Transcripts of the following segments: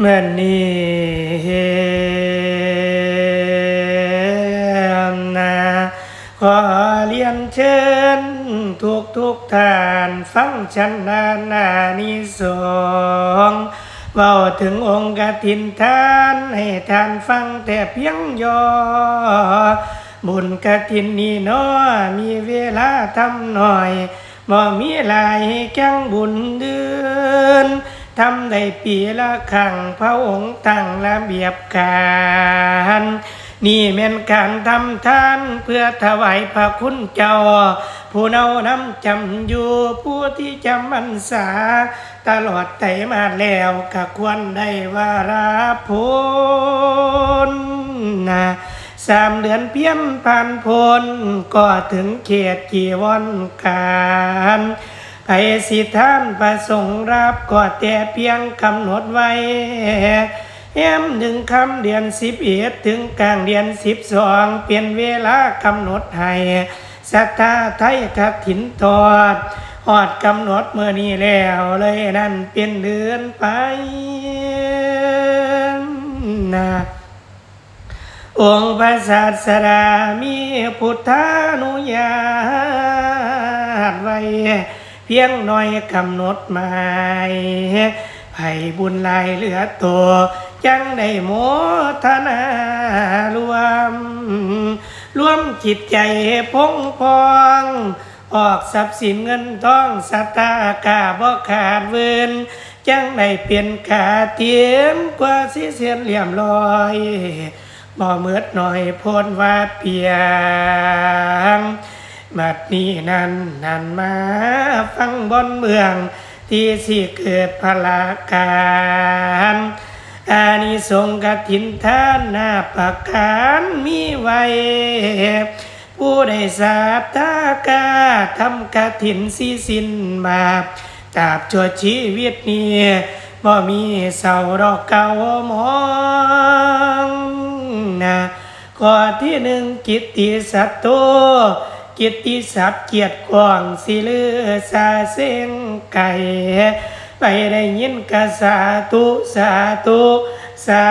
เมื่อนี้นะขอเรียนเชิญทุกทุกท่านฟังชันนานานิสงส์เว้าถึงองค์กฐินทาน ให้ท่านฟังแต่เพียงย่อบุญกฐินนี่น้อมีเวลาทำหน่อยบ่มีหลายแก้งบุญเดือ ทำได้ปีละครั้งพระองค์ตั้งระเบียบการนี่แม่นการทำทานเพื่อถวายพระคุณเจ้า ผู้เนาน้ำจำอยู่ผู้ที่จำมันษาตลอดไตมาแล้วก็ควรได้วารับผลนะสามเดือนเพียนผ่านพ้นก็ถึงเขตกีวันการ ไผสิท่านประสงค์รับก็แต่เพียงกำหนดไว้แอมหนึ่งคำเดือนสิบเอ็ดถึงกลางเดือนสิบสองเปลี่ยนเวลากำหนดให้ศรัทธาไทยกับถินทอดหอดกำหนดเมื่อนี้แล้วเลยนั่นเป็นเดือนไปนะองค์พระศาสดามีพุทธานุญาตไว้ เพียงหน่อยกำหนดหมายให้บุญหลายเหลือตัวจังได้โมทนารวม รวมจิตใจพงพอง ออกทรัพย์สินเงินทองสตากาบ่ขาดเวินจังได้เปลี่ยนขาเทียมกว่าสิเสียนเหลี่ยมลอยบ่เมือดหน่อยโพนว่าเปียง บัดนี้นั้นนันมาฟังบนเมือง ที่สิเกิดพลาการอานิสงส์กถินทานนาประการมีไว้ ผู้ได้ทราบทากาทำกถินสีสินมาตราบชั่วชีวิตนี้บ่มีเศร้าดอกเก่ามองนะข้อที่หนึ่งกิตติสัตโต กิตติศัพท์เกียรติกว้างสิเลือสาเส้นไก่ไปได้ยินกะสาธุสาธุสา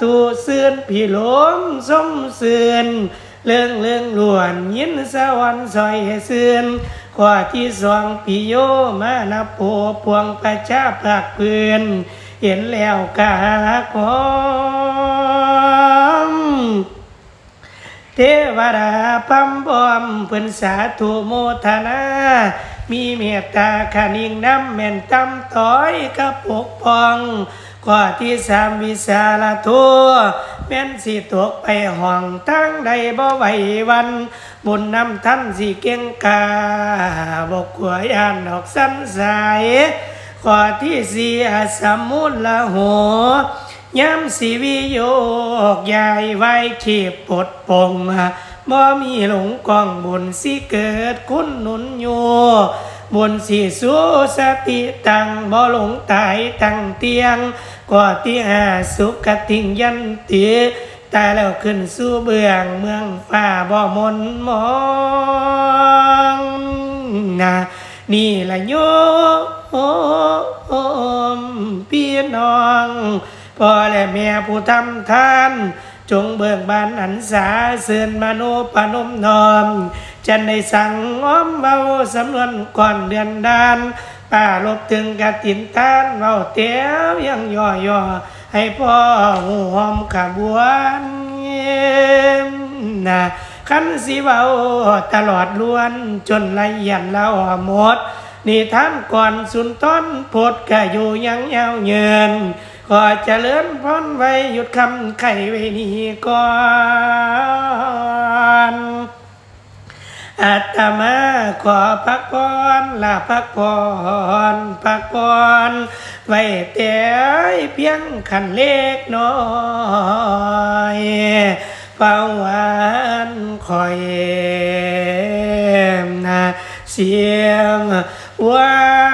ธุเสื่อนพี่หลมสมเสื่อนเรื่องเรื่องล้วนยินสวรรค์ซอยเสื่อนขวาที่สองปิโยมานาโปพวงประชาภาคเพื่อนเห็นแล้วกาขอ เทวดาพัมบอมเพิ่นสาธุโมทนา มีเมตตาขนิ่งน้ำแม่นตำต้อยกับปกปองข้อที่สามวิสาลทัวแม่นสิตกไปห้องทั้งใดบ่ไหววัน บุญนำท่านสิเก่งกาบกขัวยานดอกสันสายข้อที่สี่อสมมุลละโห ย้ำสีวิโยกยายไว้ขีบปดปงมาบ่มีหลงกองบุญสิเกิดคุณหนุนอยู่บุญสิสู้สติตังบ่หลงตายตั้งเตียงกว่าที่หาสุขติงยันตีตายแล้วขึ้นสู่เบื้องเมืองฟ้าบ่มนมองนะนี่ละโย พ่อและแม่ผู้ทำทาน จงเบิกบานอันสาเสื่อนมโนปนมนอมจันได้สั่งอ้อมเบาสำนวนก่อนเดือนดานป้าลบถึงกะตินทานเบาเตี้ยวยังย่อย่อให้พ่อหูหอมขบวนนะขันสิเบาตลอดล้วนจนละเอียดละอ่อหมดนี่ท่านก่อนสุนทรโพดก็อยู่ยังยาวเยิน อเจริญพรไว้หยุดคำไข่ไว้นี่ก่อนอาตมาขอพักพรลาพักพรพักพรไว้แต่เพียงขันเล็กน้อยเฝ้าวานคอยนะเสียงว้โ